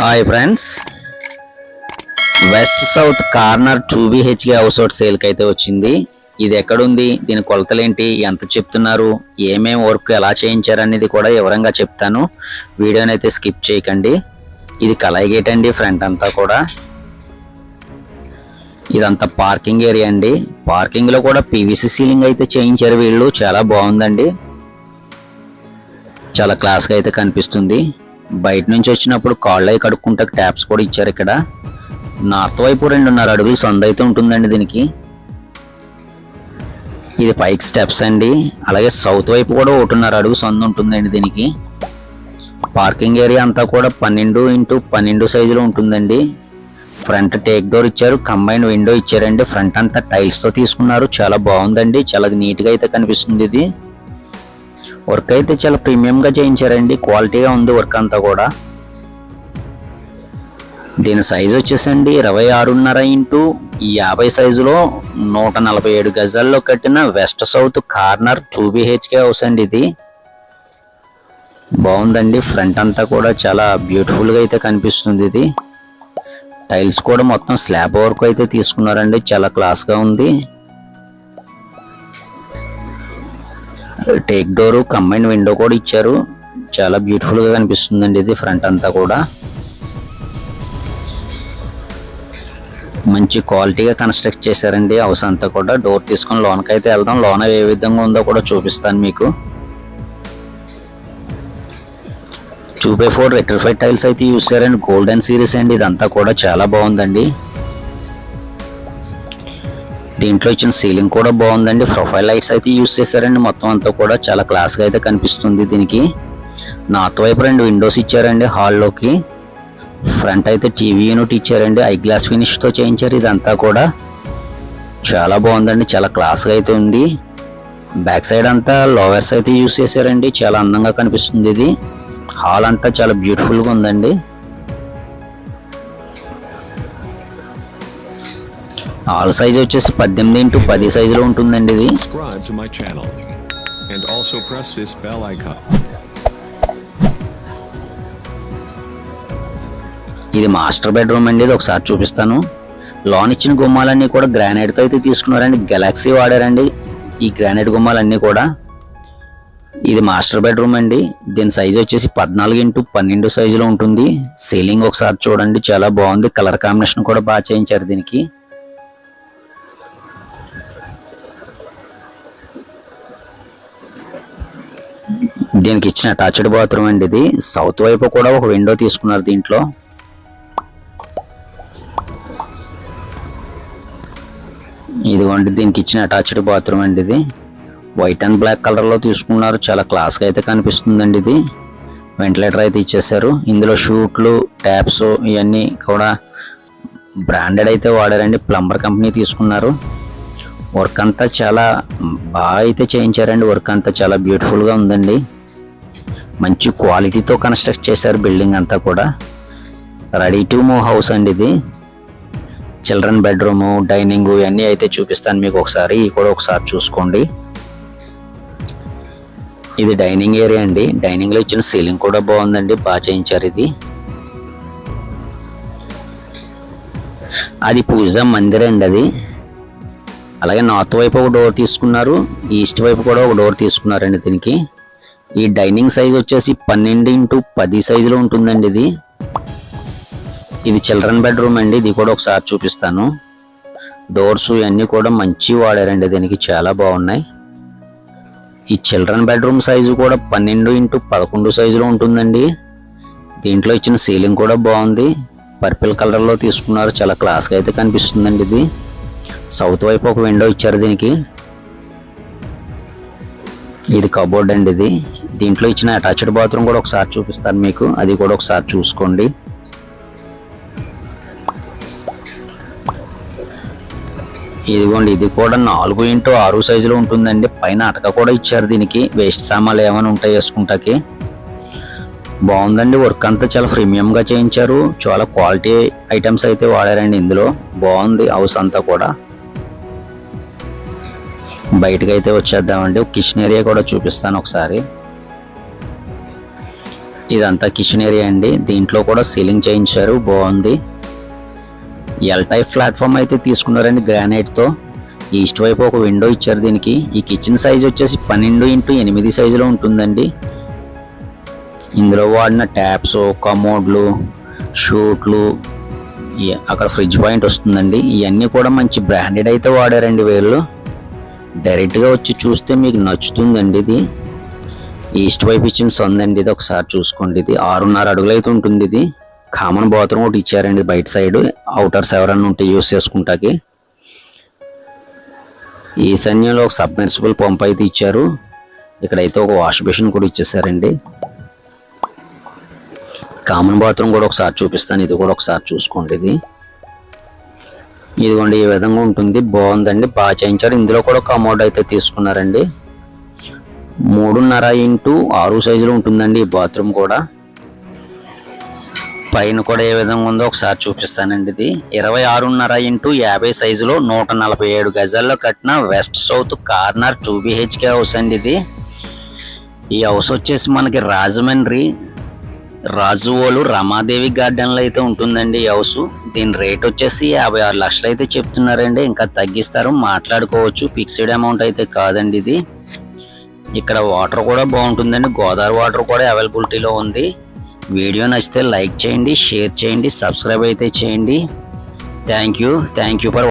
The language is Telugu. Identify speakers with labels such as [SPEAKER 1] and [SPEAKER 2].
[SPEAKER 1] Hi friends west south corner two BHK house out సేల్కి అయితే వచ్చింది. ఇది ఎక్కడుంది? దీని కొలతలేంటి? ఎంత చెప్తున్నారు? ఏమేమి వర్క్ ఎలా చేయించారు అనేది కూడా వివరంగా చెప్తాను. వీడియోని అయితే స్కిప్ చేయకండి. ఇది కలాయి గేట్ అండి ఫ్రంట్ అంతా కూడా. ఇదంతా పార్కింగ్ ఏరియా అండి. పార్కింగ్లో కూడా పీవీసీ సీలింగ్ అయితే చేయించారు వీళ్ళు. చాలా బాగుందండి. చాలా క్లాస్గా అయితే కనిపిస్తుంది. బయట నుంచి వచ్చినప్పుడు కాళ్ళు అవి కడుక్కుంటే ట్యాప్స్ కూడా ఇచ్చారు ఇక్కడ. నార్త్ వైపు రెండున్నర అడుగులు సంద అయితే ఉంటుందండి దీనికి. ఇది పైకి స్టెప్స్ అండి. అలాగే సౌత్ వైపు కూడా ఒకటిన్నర అడుగు సంద ఉంటుందండి దీనికి. పార్కింగ్ ఏరియా అంతా కూడా పన్నెండు ఇంటూ పన్నెండు సైజులో ఉంటుందండి. ఫ్రంట్ టేక్ డోర్ ఇచ్చారు కంబైన్ విండో ఇచ్చారండి. ఫ్రంట్ అంతా టైల్స్తో తీసుకున్నారు. చాలా బాగుందండి. చాలా నీట్గా అయితే కనిపిస్తుంది ఇది. వర్క్ అయితే చాలా ప్రీమియంగా చేయించారండి. క్వాలిటీగా ఉంది వర్క్ అంతా కూడా. దీని సైజ్ వచ్చేసండి ఇరవై ఆరున్నర ఇంటూ యాభై సైజులో నూట నలభై ఏడు గజాల్లో కట్టిన west south corner two BHK house అండి ఇది. బాగుందండి. ఫ్రంట్ అంతా కూడా చాలా బ్యూటిఫుల్గా అయితే కనిపిస్తుంది ఇది. టైల్స్ కూడా మొత్తం స్లాబ్ వర్క్ అయితే తీసుకున్నారండి. చాలా క్లాస్గా ఉంది. టేక్ డోర్ కంబైన్ విండో కూడా ఇచ్చారు. చాలా బ్యూటిఫుల్గా కనిపిస్తుందండి ఇది ఫ్రంట్ అంతా కూడా. మంచి క్వాలిటీగా కన్స్ట్రక్ట్ చేశారండి. హౌస్ అంతా కూడా డోర్ తీసుకొని లోనకి అయితే వెళ్దాం. లోన ఏ విధంగా ఉందో కూడా చూపిస్తాను మీకు. Two by four rectified tiles అయితే యూస్ చేశారండి. గోల్డెన్ సిరీస్ అండి ఇదంతా కూడా చాలా బాగుందండి. దీంట్లో ఇచ్చిన సీలింగ్ కూడా బాగుందండి. ప్రొఫైల్ లైట్స్ అయితే యూస్ చేశారండి. మొత్తం అంతా కూడా చాలా క్లాస్గా అయితే కనిపిస్తుంది దీనికి. నార్త్ వైపు రెండు విండోస్ ఇచ్చారండి హాల్లోకి. ఫ్రంట్ అయితే టీవీ యూనిట్ ఇచ్చారండి. ఐ గ్లాస్ ఫినిష్తో చేయించారు. ఇదంతా కూడా చాలా బాగుందండి. చాలా క్లాస్గా అయితే ఉంది. బ్యాక్ సైడ్ అంతా లోవర్స్ అయితే యూస్ చేశారండి. చాలా అందంగా కనిపిస్తుంది ఇది. హాల్ అంతా చాలా బ్యూటిఫుల్గా ఉందండి. హాల్ సైజ్ వచ్చేసి పద్దెనిమిది ఇంటూ పది సైజులో ఉంటుందండి ఇది. ఇది మాస్టర్ బెడ్రూమ్ అండి ఇది ఒకసారి చూపిస్తాను. లోన్ ఇచ్చిన గుమ్మాలన్నీ కూడా గ్రానైట్తో అయితే తీసుకున్నారండి. గెలాక్సీ వాడారండి ఈ గ్రానైట్ గుమ్మాలన్నీ కూడా. ఇది మాస్టర్ బెడ్రూమ్ అండి. దీని సైజ్ వచ్చేసి పద్నాలుగు ఇంటూ పన్నెండు సైజులో ఉంటుంది. సీలింగ్ ఒకసారి చూడండి చాలా బాగుంది. కలర్ కాంబినేషన్ కూడా బాగా చేయించారు దీనికి. దీనికి ఇచ్చిన అటాచ్డ్ బాత్రూమ్ అండి ఇది. సౌత్ వైపు కూడా ఒక విండో తీసుకున్నారు దీంట్లో. ఇదిగోండి దీనికి ఇచ్చిన అటాచ్డ్ బాత్రూమ్ అండి ఇది. వైట్ అండ్ బ్లాక్ కలర్లో తీసుకున్నారు. చాలా క్లాస్గా అయితే కనిపిస్తుందండి ఇది. వెంటిలేటర్ అయితే ఇచ్చేసారు ఇందులో షూట్లు ట్యాప్స్ ఇవన్నీ కూడా బ్రాండెడ్ అయితే వాడారండి. ప్లంబర్ కంపెనీ తీసుకున్నారు. వర్క్ అంతా చాలా బాగా అయితే చేయించారండి. వర్క్ అంతా చాలా బ్యూటిఫుల్గా ఉందండి. మంచి క్వాలిటీతో కన్స్ట్రక్ట్ చేశారు బిల్డింగ్ అంతా కూడా. రెడీ టు మూవ్ హౌస్ అండి ఇది. చిల్డ్రన్ బెడ్రూమ్ డైనింగ్ ఇవన్నీ అయితే చూపిస్తాను మీకు ఒకసారి. ఇవి కూడా ఒకసారి చూసుకోండి. ఇది డైనింగ్ ఏరియా అండి. డైనింగ్లో ఇచ్చిన సీలింగ్ కూడా బాగుందండి. బాగా చేయించారు ఇది. అది పూజ మందిర్ అండి అది. అలాగే నార్త్ వైపు ఒక డోర్ తీసుకున్నారు. ఈస్ట్ వైపు కూడా ఒక డోర్ తీసుకున్నారండి దీనికి. ఈ డైనింగ్ సైజ్ వచ్చేసి పన్నెండు ఇంటూ పది సైజులో ఉంటుందండి ఇది. ఇది చిల్డ్రన్ బెడ్రూమ్ అండి ఇది కూడా ఒకసారి చూపిస్తాను. డోర్స్ ఇవన్నీ కూడా మంచి వాడారండి దీనికి చాలా బాగున్నాయి. ఈ చిల్డ్రన్ బెడ్రూమ్ సైజు కూడా పన్నెండు ఇంటూ పదకొండు సైజులో ఉంటుందండి. దీంట్లో ఇచ్చిన సీలింగ్ కూడా బాగుంది. పర్పుల్ కలర్లో తీసుకున్నారు చాలా క్లాస్గా అయితే కనిపిస్తుందండి ఇది. సౌత్ వైపు ఒక విండో ఇచ్చారు దీనికి. ఇది కబోర్డ్ అండి ఇది. దీంట్లో ఇచ్చిన అటాచ్డ్ బాత్రూమ్ కూడా ఒకసారి చూపిస్తాను మీకు. అది కూడా ఒకసారి చూసుకోండి. ఇదిగోండి ఇది కూడా నాలుగు ఇంటూ ఆరు సైజులో ఉంటుందండి. పైన అటక కూడా ఇచ్చారు దీనికి. వేస్ట్ సామాన్లు ఏమైనా ఉంటాయి వేసుకుంటాకి. బాగుందండి వర్క్ అంతా చాలా ప్రీమియంగా చేయించారు. చాలా క్వాలిటీ ఐటమ్స్ అయితే వాడారండి ఇందులో. బాగుంది హౌస్ అంతా కూడా. బయటకైతే అయితే వచ్చేద్దామండి కిచెన్ ఏరియా కూడా చూపిస్తాను ఒకసారి. ఇదంతా కిచెన్ ఏరియా అండి. దీంట్లో కూడా సీలింగ్ చేయించారు. బాగుంది. ఎల్ టైప్ ప్లాట్ఫామ్ అయితే తీసుకున్నారండి గ్రానైట్తో ఈస్ట్ వైపు ఒక విండో ఇచ్చారు దీనికి. ఈ కిచెన్ సైజ్ వచ్చేసి పన్నెండు ఇంటూ ఎనిమిది సైజులో ఉంటుందండి. ఇందులో వాడిన ట్యాప్స్ కమోడ్లు షూట్లు అక్కడ ఫ్రిడ్జ్ పాయింట్ వస్తుందండి. ఇవన్నీ కూడా మంచి బ్రాండెడ్ అయితే వాడారండి వీళ్ళు డైరెక్ట్గా వచ్చి చూస్తే మీకు నచ్చుతుందండి ఇది. ఈస్ట్ వైపు ఇచ్చిన సొందండి ఇది ఒకసారి చూసుకోండి ఇది ఆరున్నర అడుగులు అయితే ఉంటుంది ఇది. కామన్ బాత్రూమ్ ఒకటి ఇచ్చారండి బయట సైడ్. అవుటర్స్ ఎవరన్నా ఉంటే యూస్ చేసుకుంటాకి. ఈశాన్యంలో ఒక సబ్మెర్సిబుల్ పంప్ అయితే ఇచ్చారు. ఇక్కడైతే ఒక వాష్ బేసిన్ కూడా ఇచ్చేసారండి. కామన్ బాత్రూమ్ కూడా ఒకసారి చూపిస్తాను. ఇది కూడా ఒకసారి చూసుకోండి ఇది. ఇదిగోండి ఈ విధంగా ఉంటుంది. బాగుందండి. బాగా చేయించారు. ఇందులో కూడా ఒక అమౌంట్ అయితే తీసుకున్నారండి. మూడున్నర ఇంటూ ఆరు సైజులో ఉంటుందండి బాత్రూమ్ కూడా. పైన కూడా ఏ విధంగా ఉందో ఒకసారి చూపిస్తానండి ఇది. ఇరవై ఆరున్నర ఇంటూ యాభై సైజులో నూట నలభై ఏడు గజాల్లో కట్టిన west south corner two BHK house అండి ఇది. ఈ హౌస్ వచ్చేసి మనకి రాజమండ్రి రాజువోలు రమాదేవి గార్డెన్లో అయితే ఉంటుందండి ఈ హౌస్. దీని రేట్ వచ్చేసి యాభై ఆరు లక్షలు అయితే చెప్తున్నారండి. ఇంకా తగ్గిస్తారు మాట్లాడుకోవచ్చు. ఫిక్స్డ్ అమౌంట్ అయితే కాదండి ఇది. ఇక్కడ వాటర్ కూడా బాగుంటుందండి. గోదావరి వాటర్ కూడా అవైలబిలిటీలో ఉంది. వీడియో నచ్చితే లైక్ చేయండి షేర్ చేయండి సబ్స్క్రైబ్ అయితే చేయండి. Thank you. Thank you for